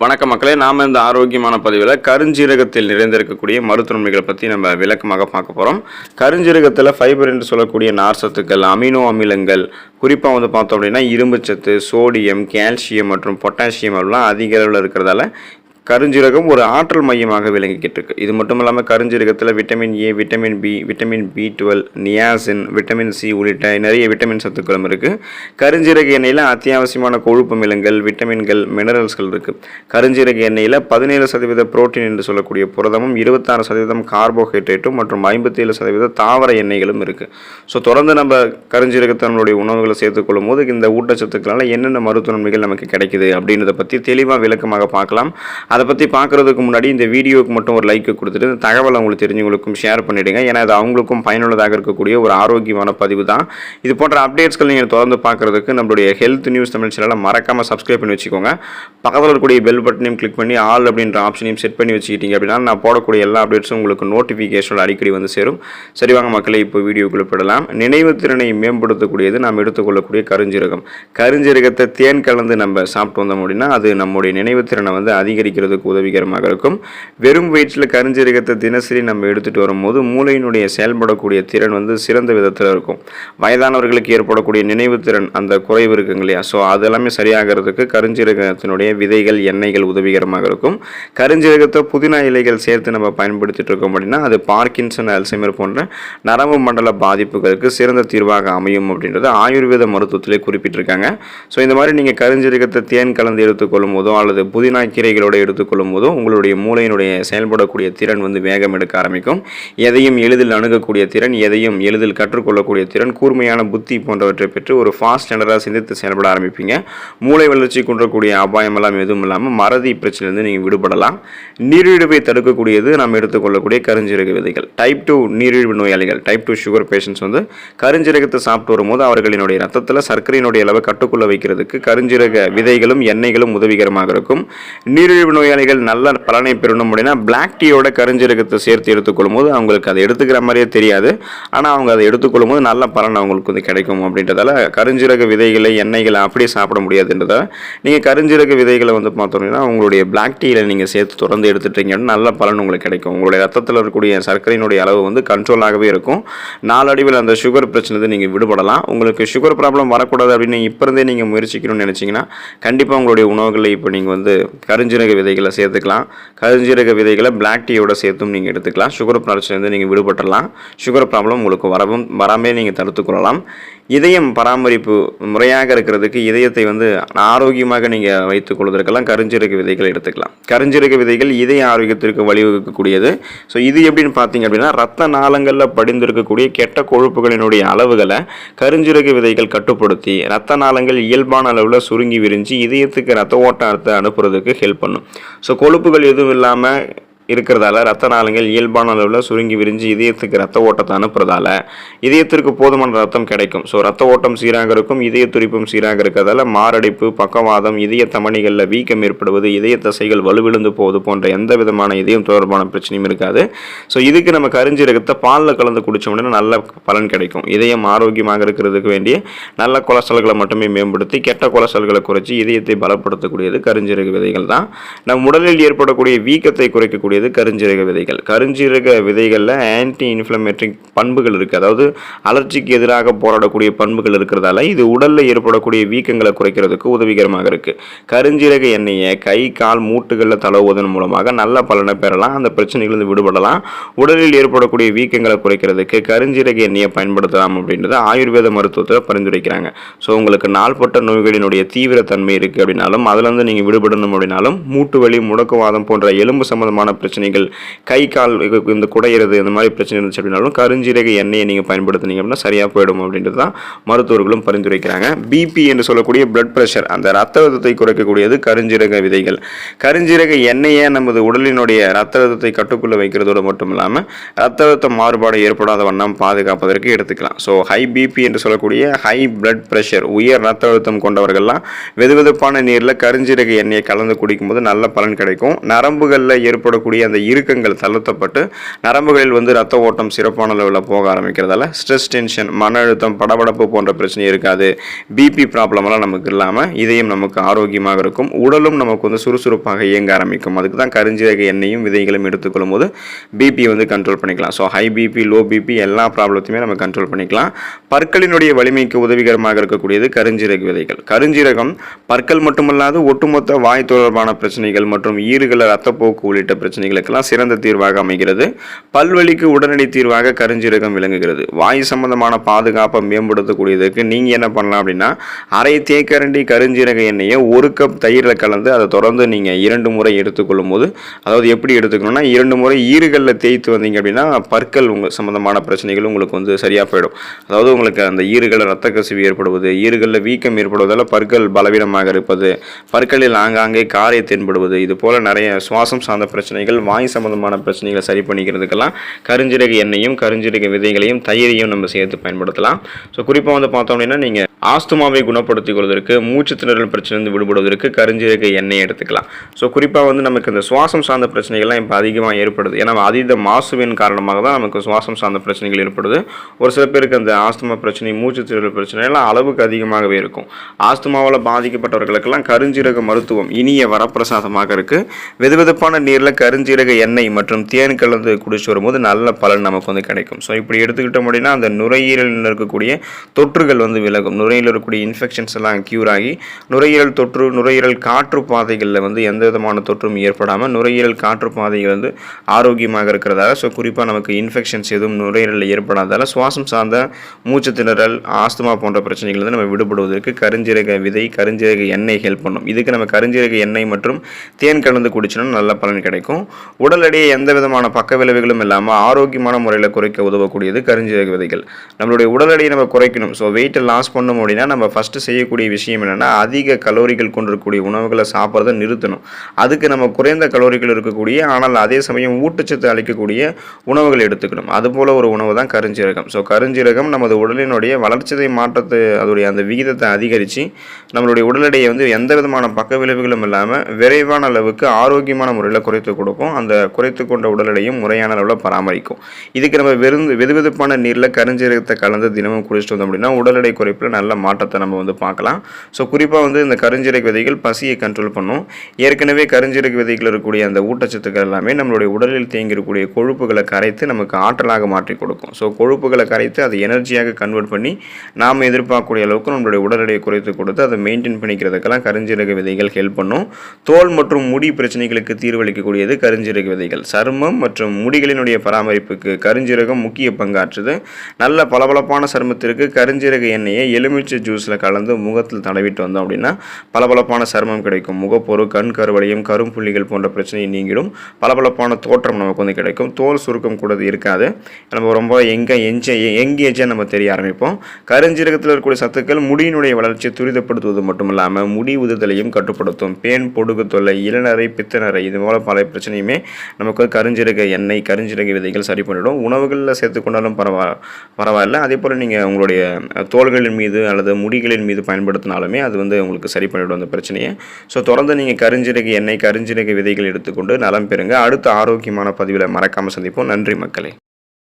வணக்க மக்களே நாம் இந்த ஆரோக்கியமான பதிவில் கருஞ்சீரகத்தில் நிறைந்திருக்கக்கூடிய மருத்துவமைகளை பற்றி நம்ம விளக்கமாக பார்க்க போகிறோம் கருஞ்சீரகத்தில் ஃபைபர் என்று சொல்லக்கூடிய நார் சத்துக்கள் அமினோ அமிலங்கள் குறிப்பாக வந்து பார்த்தோம் அப்படின்னா இரும்புச்சத்து சோடியம் கால்சியம் மற்றும் பொட்டாசியம் எல்லாம் அதிக அளவில் இருக்கிறதால கருஞ்சீரகம் ஒரு ஆற்றல் மையமாக விளங்கிக்கிட்டு இருக்கு இது மட்டும் இல்லாமல் கருஞ்சீரகத்தில் vitamin A vitamin B vitamin B twelve niacin vitamin C உள்ளிட்ட நிறைய விட்டமின் சத்துக்களும் இருக்குது கருஞ்சீரக எண்ணெயில் அத்தியாவசியமான கொழுப்பு மிலங்கள் விட்டமின்கள் மினரல்ஸ்கள் இருக்குது கருஞ்சீரக எண்ணெயில் பதினேழு சதவீத புரோட்டீன் என்று சொல்லக்கூடிய புரதமும் இருபத்தாறு சதவீதம் கார்போஹைட்ரேட்டும் மற்றும் ஐம்பத்தேழு சதவீத தாவர எண்ணெய்களும் இருக்குது ஸோ தொடர்ந்து நம்ம கருஞ்சீரகத்தை நம்மளுடைய உணவுகளை சேர்த்துக்கொள்ளும் போது இந்த ஊட்டச்சத்துக்களால் என்னென்ன மருத்துவ நன்மைகள் நமக்கு கிடைக்குது அப்படின்றத பற்றி தெளிவாக விளக்கமாக பார்க்கலாம். அதை பற்றி பார்க்குறதுக்கு முன்னாடி இந்த வீடியோவுக்கு மட்டும் ஒரு லைக்கு கொடுத்துட்டு இந்த தகவலை உங்களுக்கு தெரிஞ்சவங்களுக்கும் ஷேர் பண்ணிவிடுங்க ஏன்னா அது அவங்களுக்கும் பயனுள்ளதாக இருக்கக்கூடிய ஒரு ஆரோக்கியமான பதிவு தான். இது போன்ற அப்டேட்ஸ்கள் நீங்கள் தொடர்ந்து பார்க்குறதுக்கு நம்மளுடைய ஹெல்த் நியூஸ் தமிழ் சேனலை மறக்காமல் சப்ஸ்கிரைப் பண்ணி வச்சுக்கோங்க. பக்கத்தில் இருக்கக்கூடிய பெல் பட்டனையும் கிளிக் பண்ணி ஆல் அப்படின்ற ஆப்ஷனையும் செட் பண்ணி வச்சுக்கிட்டீங்க அப்படின்னா நான் போடக்கூடிய எல்லா அப்டேட்ஸும் உங்களுக்கு நோட்டிஃபிகேஷன் அடிக்கடி வந்து சேரும். சரி வாங்க மக்களை இப்போ வீடியோக்குள்ள போடலாம் நினைவு திறனை மேம்படுத்தக்கூடியது நாம் எடுத்துக்கொள்ளக்கூடிய கருஞ்சீரகம். கருஞ்சீரகத்தை தேன் கலந்து நம்ம சாப்பிட்டு வந்தோம் அப்படின்னா அது நம்முடைய நினைவு திறனை வந்து அதிகரிக்கிறதுக்கு உதவிகரமாக இருக்கும். வெறும் வயிற்றில் கருஞ்சீரகத்தை தினசரி நம்ம எடுத்துகிட்டு வரும்போது மூளையினுடைய செயல்படக்கூடிய திறன் வந்து சிறந்த விதத்தில் இருக்கும். வயதானவர்களுக்கு ஏற்படக்கூடிய நினைவு திறன் அந்த குறைவு இருக்குங்க இல்லையா? ஸோ அதெல்லாமே சரியாகிறதுக்கு கருஞ்சீரகத்தினுடைய விதைகள் எண்ணெய்கள் உதவிகரமாக இருக்கும். கருஞ்சீரகத்தை புதினா இலைகள் சேர்த்து நம்ம பயன்படுத்திட்டு இருக்கோம் அப்படின்னா அது பார்க்கின்சன் அல்சைமர் போன்ற நரம்பு மண்டல பாதிப்புகளுக்கு சிறந்த தீர்வாக அமையும் அப்படின்றத ஆயுர்வேத மருத்துவத்திலே குறிப்பிட்டிருக்காங்க. ஸோ இந்த மாதிரி நீங்கள் கருஞ்சீரகத்தை தேன் கலந்து எடுத்துக்கொள்ளும் போதோ அல்லது புதினா கீரைகளோடு எடுத்து எடுத்துக்கொள்ளும் போதோ உங்களுடைய மூளையினுடைய செயல்படக்கூடிய திறன் வந்து வேகம் எடுக்க ஆரம்பிக்கும். எதையும் எளிதில் அணுகக்கூடிய திறன் எதையும் எளிதில் கற்றுக்கொள்ளக்கூடிய திறன் கூர்மையான புத்தி போன்றவற்றை பெற்று ஒரு ஃபாஸ்ட் ஸ்டாண்டர்டாக சிந்தித்து செயல்பட ஆரம்பிப்பீங்க. மூளை வளர்ச்சி குன்றக்கூடிய அபாயம் எல்லாம் எதுவும் இல்லாமல் மறதி பிரச்சனையிலிருந்து நீங்கள் விடுபடலாம். நீரிழிவை தடுக்கக்கூடியது நாம் எடுத்துக்கொள்ளக்கூடிய கருஞ்சீரக விதைகள். டைப் டூ நீரிழிவு நோயாளிகள் டைப் டூ சுகர் பேஷண்ட்ஸ் வந்து கருஞ்சீரகத்தை சாப்பிட்டு வரும்போது அவர்களினுடைய ரத்தத்தில் சர்க்கரையினுடைய அளவை கட்டுக்குள்ள வைக்கிறதுக்கு கருஞ்சீரக விதைகளும் எண்ணெய்களும் உதவிகரமாக இருக்கும். நீரிழிவு நோயாளிகள் நல்ல பலனை பெறணும் அப்படின்னா பிளாக் டீயோட கருஞ்சீரகத்தை சேர்த்து எடுத்துக்கொள்ளும் போது அவங்களுக்கு அதை எடுத்துக்கிற மாதிரியே தெரியாது. ஆனால் அவங்க அதை எடுத்துக்கொள்ளும் போது நல்ல பலன் அவங்களுக்கு வந்து கிடைக்கும் அப்படின்றதால கருஞ்சீரக விதைகளை எண்ணெய்களை அப்படியே சாப்பிட முடியாதுன்றதால நீங்கள் கருஞ்சீரக விதைகளை வந்து பார்த்தோம்னா உங்களுடைய பிளாக் டீயில் நீங்கள் சேர்த்து தொடர்ந்து எடுத்துட்டீங்கன்னா அப்படின்னா நல்ல பலன் உங்களுக்கு கிடைக்கும். உங்களுடைய ரத்தத்தில் இருக்கக்கூடிய சர்க்கரையினுடைய அளவு வந்து கண்ட்ரோலாகவே இருக்கும். நாளடைவில் அந்த சுகர் பிரச்சனை நீங்கள் விடுபடலாம். உங்களுக்கு சுகர் ப்ராப்ளம் வரக்கூடாது அப்படின்னு இப்போ இருந்தே நீங்கள் முயற்சிக்கணும்னு நினச்சிங்கன்னா கண்டிப்பாக உங்களுடைய உணவுகளை இப்போ நீங்கள் வந்து கருஞ்சீரக விதைகளை சேர்த்துக்கலாம். கருஞ்சீரக விதைகளை பிளாக் டீயோட சேர்த்தும் நீங்கள் எடுத்துக்கலாம். சுகர் பிரச்சனை நீங்கள் விடுபட்டுடலாம் சுகர் ப்ராப்ளம் உங்களுக்கு வரவும் வராமே நீங்கள் தடுத்துக்கொள்ளலாம் இதயம் பராமரிப்பு முறையாக இருக்கிறதுக்கு இதயத்தை வந்து ஆரோக்கியமாக நீங்கள் வைத்துக் கொள்வதற்கெல்லாம் கருஞ்சீரக விதைகள் எடுத்துக்கலாம். கருஞ்சீரக விதைகள் இதய ஆரோக்கியத்திற்கு வழிவகுக்கக்கூடியது. ஸோ இது எப்படின்னு பார்த்தீங்க அப்படின்னா ரத்த நாளங்களில் படிந்திருக்கக்கூடிய கெட்ட கொழுப்புகளினுடைய அளவுகளை கருஞ்சீரக விதைகள் கட்டுப்படுத்தி ரத்த நாளங்கள் இயல்பான அளவில் சுருங்கி விரிஞ்சு இதயத்துக்கு ரத்த ஓட்டத்தை அனுப்புறதுக்கு ஹெல்ப் பண்ணும். ஸோ கொழுப்புகள் எதுவும் இல்லாமல் இருக்கிறதால ரத்த நாளங்கள் இயல்பான அளவில் சுருங்கி விரிஞ்சு இதயத்துக்கு ரத்த ஓட்டத்தை அனுப்புறதால இதயத்திற்கு போதுமான ரத்தம் கிடைக்கும். ஸோ ரத்த ஓட்டம் சீராக இருக்கும் இதய துடிப்பும் சீராக இருக்கிறதால மாரடைப்பு பக்கவாதம் இதய தமணிகளில் வீக்கம் ஏற்படுவது இதய தசைகள் வலுவிழுந்து போவது போன்ற எந்த விதமான இதயம் தொடர்பான பிரச்சனையும் இருக்காது. ஸோ இதுக்கு நம்ம கருஞ்சீரகத்தை பாலில் கலந்து குடித்தோம்னா நல்ல பலன் கிடைக்கும். இதயம் ஆரோக்கியமாக இருக்கிறதுக்கு வேண்டிய நல்ல கொலஸ்ட்ரால்களை மட்டுமே மேம்படுத்தி கெட்ட கொலஸ்ட்ரால்களை குறைச்சி இதயத்தை பலப்படுத்தக்கூடியது கருஞ்சீரக விதைகள் தான். நம் உடலில் ஏற்படக்கூடிய வீக்கத்தை குறைக்கக்கூடிய குறைக்கக்கூடியது கருஞ்சீரக விதைகள். கருஞ்சீரக விதைகளில் ஆன்டி இன்ஃப்ளமேட்ரிக் பண்புகள் இருக்குது அதாவது அலர்ஜிக்கு எதிராக போராடக்கூடிய பண்புகள் இருக்கிறதால இது உடலில் ஏற்படக்கூடிய வீக்கங்களை குறைக்கிறதுக்கு உதவிகரமாக இருக்குது கருஞ்சீரக எண்ணெயை கை கால் மூட்டுகளில் தழுவுவதன் மூலமாக நல்ல பலனை பெறலாம். அந்த பிரச்சனைகளிலிருந்து விடுபடலாம். உடலில் ஏற்படக்கூடிய வீக்கங்களை குறைக்கிறதுக்கு கருஞ்சீரக எண்ணெயை பயன்படுத்தலாம் அப்படின்றத ஆயுர்வேத மருத்துவத்தில் பரிந்துரைக்கிறாங்க. ஸோ உங்களுக்கு நாள்பட்ட நோய்களினுடைய தீவிரத்தன்மை இருக்குது அப்படின்னாலும் அதுலேருந்து நீங்கள் விடுபடணும் அப்படின்னாலும் மூட்டு வலி முடக்குவாதம் போன்ற எலும்பு சம்பந்தமான பிரச்சனைகள் கை கால் இந்த குடையிறது இந்த மாதிரி பிரச்சனை இருந்துச்சு அப்படின்னாலும் கருஞ்சீரக எண்ணெயை நீங்கள் பயன்படுத்துனீங்க அப்படின்னா சரியாக போயிடும் அப்படின்றது தான் மருத்துவர்களும் பரிந்துரைக்கிறாங்க. பிபி என்று சொல்லக்கூடிய பிளட் ப்ரெஷர் அந்த ரத்த அழுத்தத்தை குறைக்கக்கூடியது கருஞ்சீரக விதைகள். கருஞ்சீரக எண்ணெயை நமது உடலினுடைய ரத்த அழுத்தத்தை கட்டுக்குள்ளே வைக்கிறதோடு மட்டும் இல்லாமல் ரத்த அழுத்த மாறுபாடு ஏற்படாத வண்ணம் பாதுகாப்பதற்கு எடுத்துக்கலாம். ஸோ ஹை பிபி என்று சொல்லக்கூடிய ஹை பிளட் ப்ரெஷர் உயர் ரத்த அழுத்தம் கொண்டவர்கள்லாம் வெதுவெதுப்பான நீரில் கருஞ்சீரக எண்ணெயை கலந்து குடிக்கும்போது நல்ல பலன் கிடைக்கும். நரம்புகளில் ஏற்படக்கூடிய இருக்கக்கூடிய அந்த இறுக்கங்கள் தளர்த்தப்பட்டு நரம்புகளில் வந்து ரத்த ஓட்டம் சிறப்பான லெவலில் போக ஆரம்பிக்கிறதால ஸ்ட்ரெஸ் டென்ஷன் மன அழுத்தம் படபடப்பு போன்ற பிரச்சனை இருக்காது. பிபி ப்ராப்ளமெல்லாம் நமக்கு இல்லாமல் இதயம் நமக்கு ஆரோக்கியமாக இருக்கும். உடலும் நமக்கு வந்து சுறுசுறுப்பாக இயங்க ஆரம்பிக்கும். அதுக்கு தான் கருஞ்சீரக எண்ணெயும் விதைகளும் எடுத்துக்கொள்ளும் போது பிபி வந்து கண்ட்ரோல் பண்ணிக்கலாம். So high BP low BP எல்லா ப்ராப்ளத்தையுமே நம்ம கண்ட்ரோல் பண்ணிக்கலாம். பற்களினுடைய வலிமைக்கு உதவிகரமாக இருக்கக்கூடியது கருஞ்சீரக விதைகள். கருஞ்சீரகம் பற்கள் மட்டுமல்லாது ஒட்டுமொத்த வாய் தொடர்பான பிரச்சனைகள் மற்றும் ஈறுகள ரத்தப்போக்கு உள்ளிட்ட பிரச்சனை பிரச்சனைகளுக்கெல்லாம் சிறந்த தீர்வாக அமைகிறது. பல்வழிக்கு உடனடி தீர்வாக கருஞ்சீரகம் விளங்குகிறது. வாய் சம்பந்தமான பாதுகாப்பை மேம்படுத்தக்கூடியதுக்கு நீங்கள் என்ன பண்ணலாம் அப்படின்னா அரை தேக்கரண்டி கருஞ்சீரக எண்ணெயை ஒரு கப் தயிரில் கலந்து அதை தொடர்ந்து நீங்கள் இரண்டு முறை எடுத்துக்கொள்ளும் போது அதாவது எப்படி எடுத்துக்கணும்னா இரண்டு முறை ஈறுகளில் தேய்த்து வந்தீங்க அப்படின்னா பற்கள் உங்கள் சம்பந்தமான பிரச்சனைகள் உங்களுக்கு வந்து சரியாக போயிடும். அதாவது உங்களுக்கு அந்த ஈறுகளில் ரத்த கசிவு ஏற்படுவது ஈறுகளில் வீக்கம் ஏற்படுவதால் பற்கள் பலவீனமாக இருப்பது பற்களில் ஆங்காங்கே காரை தென்படுவது இது போல் நிறைய சுவாசம் சார்ந்த பிரச்சனைகள் பிரச்சனைகள் வாய் சம்பந்தமான பிரச்சனைகளை சரி பண்ணிக்கிறதுக்கெல்லாம் கருஞ்சீரக எண்ணெயும் கருஞ்சீரக விதைகளையும் தயிரையும் நம்ம சேர்த்து பயன்படுத்தலாம். ஸோ குறிப்பாக வந்து பார்த்தோம் அப்படின்னா நீங்கள் ஆஸ்துமாவை குணப்படுத்திக் கொள்வதற்கு மூச்சு திணறல் பிரச்சனையிலிருந்து விடுபடுவதற்கு கருஞ்சீரக எண்ணெய் எடுத்துக்கலாம். ஸோ குறிப்பாக வந்து நமக்கு இந்த சுவாசம் சார்ந்த பிரச்சனைகள்லாம் இப்போ அதிகமாக ஏற்படுது. ஏன்னா அதீத மாசுவின் காரணமாக தான் நமக்கு சுவாசம் சார்ந்த பிரச்சனைகள் ஏற்படுது. ஒரு சில பேருக்கு அந்த ஆஸ்துமா பிரச்சனை மூச்சு திணறல் பிரச்சனை எல்லாம் அளவுக்கு அதிகமாகவே இருக்கும். ஆஸ்துமாவால் பாதிக்கப்பட்டவர்களுக்கெல்லாம் கருஞ்சீரக மருத்துவம் இனிய வரப்பிரசாதமாக இருக்குது வெதுவெதுப்பான நீரில் கரு கருஞ்சீரக எண்ணெய் மற்றும் தேன் கலந்து குடிச்சு வரும்போது நல்ல பலன் நமக்கு வந்து கிடைக்கும். ஸோ இப்படி எடுத்துக்கிட்டோம் அப்படின்னா அந்த நுரையீரலில் இருக்கக்கூடிய தொற்றுகள் வந்து விலகும். நுரையில் இருக்கக்கூடிய இன்ஃபெக்ஷன்ஸ் எல்லாம் க்யூர் ஆகி நுரையீரல் தொற்று நுரையீரல் காற்று பாதைகளில் வந்து எந்த விதமான தொற்றும் ஏற்படாமல் நுரையீரல் காற்று பாதைகள் வந்து ஆரோக்கியமாக இருக்கிறதால ஸோ குறிப்பாக நமக்கு இன்ஃபெக்ஷன்ஸ் எதுவும் நுரையீரலில் ஏற்படாதால சுவாசம் சார்ந்த மூச்சு திணறல் ஆஸ்துமா போன்ற பிரச்சனைகள் வந்து நம்ம விடுபடுவதற்கு கருஞ்சீரக விதை கருஞ்சீரக எண்ணெய் ஹெல்ப் பண்ணும். இதுக்கு நம்ம கருஞ்சீரக எண்ணெய் மற்றும் தேன் கலந்து குடிச்சோம்னா நல்ல பலன் கிடைக்கும். உடல் எடையை எந்த விதமான பக்க விளைவுகளும் இல்லாமல் ஆரோக்கியமான முறையில் குறைக்க உதவக்கூடியது கருஞ்சீரக விதைகள். நம்மளுடைய உடல் எடையை நம்ம குறைக்கணும். ஸோ வெயிட்டை லாஸ் பண்ணணும் அப்படின்னா நம்ம ஃபஸ்ட்டு செய்யக்கூடிய விஷயம் என்னென்னா அதிக கலோரிகள் கொண்டிருக்கக்கூடிய உணவுகளை சாப்பிட்றத நிறுத்தணும். அதுக்கு நம்ம குறைந்த கலோரிகள் இருக்கக்கூடிய ஆனால் அதே சமயம் ஊட்டச்சத்து அளிக்கக்கூடிய உணவுகள் எடுத்துக்கணும். அதுபோல் ஒரு உணவு தான் கருஞ்சீரகம். ஸோ கருஞ்சீரகம் நமது உடலினுடைய வளர்ச்சிதை மாற்றத்தை அதோடைய அந்த விகிதத்தை அதிகரித்து நம்மளுடைய உடல் எடையை வந்து எந்த விதமான பக்க விளைவுகளும் இல்லாமல் விரைவான அளவுக்கு ஆரோக்கியமான முறையில் குறைத்து கொடுக்கும். அந்த குறைத்து கொண்ட உடல் எடையும் முறையான அளவில் பராமரிக்கும். இதுக்கு நம்ம வெறும் வெதுவெதுப்பான நீரில் கருஞ்சீரகத்தை கலந்து தினமும் குடிச்சிட்டு வந்தோம் அப்படின்னா உடல் எடை குறைப்பில் நல்ல மாற்றத்தை நம்ம வந்து பார்க்கலாம். ஸோ குறிப்பாக வந்து இந்த கருஞ்சீரக விதைகள் பசியை கண்ட்ரோல் பண்ணும். ஏற்கனவே கருஞ்சீரக விதைகள் இருக்கக்கூடிய அந்த ஊட்டச்சத்துக்கள் எல்லாமே நம்மளுடைய உடலில் தேங்கியிருக்கக்கூடிய கொழுப்புகளை கரைத்து நமக்கு ஆற்றலாக மாற்றி கொடுக்கும். ஸோ கொழுப்புகளை கரைத்து அதை எனர்ஜியாக கன்வெர்ட் பண்ணி நாம் எதிர்பார்க்கக்கூடிய அளவுக்கு நம்மளுடைய உடல் எடையை குறைத்து கொடுத்து அதை மெயின்டைன் பண்ணிக்கிறதுக்கெல்லாம் கருஞ்சீரக விதைகள் ஹெல்ப் பண்ணும். தோல் மற்றும் முடி பிரச்சனைகளுக்கு தீர்வளிக்கக்கூடியது கருஞ்சீரக விதைகள் சருமம் மற்றும் முடிகளினுடைய பராமரிப்புக்கு கருஞ்சீரகம் முக்கிய பங்காற்றுது. நல்ல பளபளப்பான சருமத்திற்கு கருஞ்சீரக எண்ணெயை எலுமிச்சை ஜூஸில் கலந்து முகத்தில் தடவிட்டு வந்தோம் அப்படின்னா பளபளப்பான சருமம் கிடைக்கும். முகப்பொரு கண் கருவளையும் கரும்புள்ளிகள் போன்ற பிரச்சனையை நீங்கிடும். பளபளப்பான தோற்றம் நமக்கு வந்து கிடைக்கும். தோல் சுருக்கம் கூட இருக்காது. நம்ம ரொம்ப எங்கே எஞ்ச எங்கேஜாக நம்ம தெரிய ஆரம்பிப்போம். கருஞ்சீரகத்தில் இருக்கக்கூடிய சத்துக்கள் முடியினுடைய வளர்ச்சியை துரிதப்படுத்துவது மட்டும் இல்லாமல் முடி உதுதலையும் கட்டுப்படுத்தும். பேன் பொடுகு தொல்லை இளநரை பித்தநரை இது போல பல பிரச்சனையுமே நமக்கு வந்து கருஞ்சீரக எண்ணெய் கருஞ்சீரக விதைகள் சரி பண்ணிவிடும் உணவுகளில் சேர்த்துக்கொண்டாலும் பரவா பரவாயில்ல. அதே போல் நீங்கள் உங்களுடைய தோள்களின் மீது அல்லது முடிகளின் மீது பயன்படுத்தினாலுமே அது வந்து உங்களுக்கு சரி பண்ணிவிடும் அந்த பிரச்சனையை. ஸோ தொடர்ந்து நீங்கள் கருஞ்சீரக எண்ணெய் கருஞ்சீரக விதைகள் எடுத்துக்கொண்டு நலம் பெறுங்க. அடுத்த ஆரோக்கியமான பதிவில் மறக்காமல் சந்திப்போம். நன்றி மக்களே.